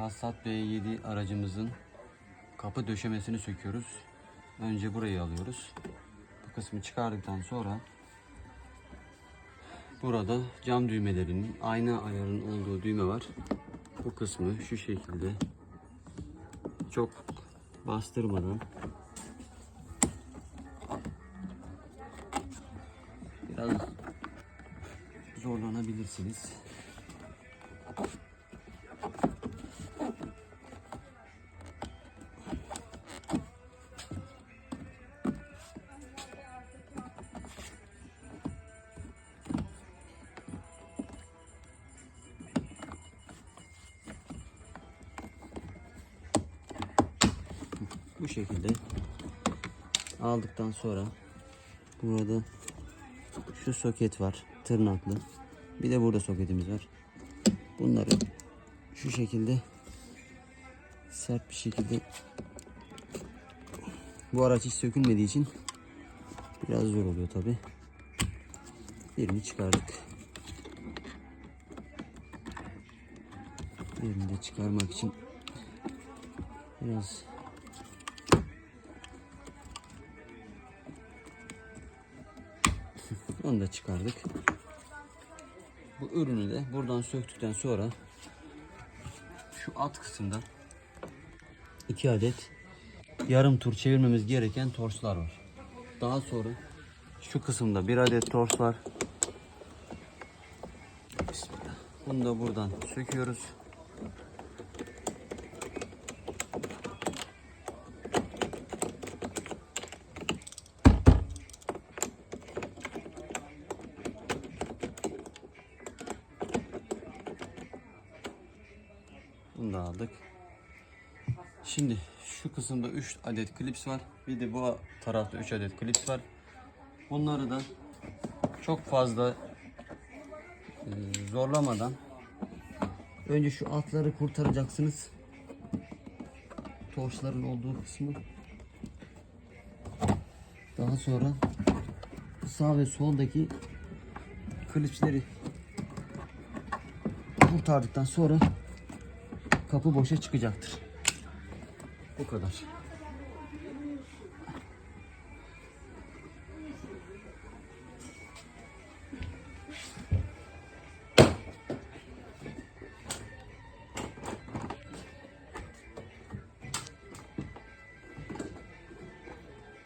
Passat B7 aracımızın kapı döşemesini söküyoruz. Önce burayı alıyoruz. Bu kısmı çıkardıktan sonra burada cam düğmelerinin ayna ayarının olduğu düğme var. Bu kısmı şu şekilde çok bastırmadan biraz zorlanabilirsiniz. Bu şekilde aldıktan sonra burada şu soket var tırnaklı. Bir de burada soketimiz var. Bunları şu şekilde sert bir şekilde bu araç hiç sökülmediği için biraz zor oluyor tabi. Birini çıkardık. Birini de çıkarmak için biraz Onu da çıkardık. Bu ürünü de buradan söktükten sonra şu alt kısımda iki adet yarım tur çevirmemiz gereken torslar var. Daha sonra şu kısımda bir adet tors var. Bismillah. Bunu da buradan söküyoruz. Bunu da aldık. Şimdi şu kısımda 3 adet klips var. Bir de bu tarafta 3 adet klips var. Bunları da çok fazla e, zorlamadan önce şu altları kurtaracaksınız. Torçların olduğu kısmı. Daha sonra sağ ve soldaki klipsleri kurtardıktan sonra kapı boşa çıkacaktır. Bu kadar.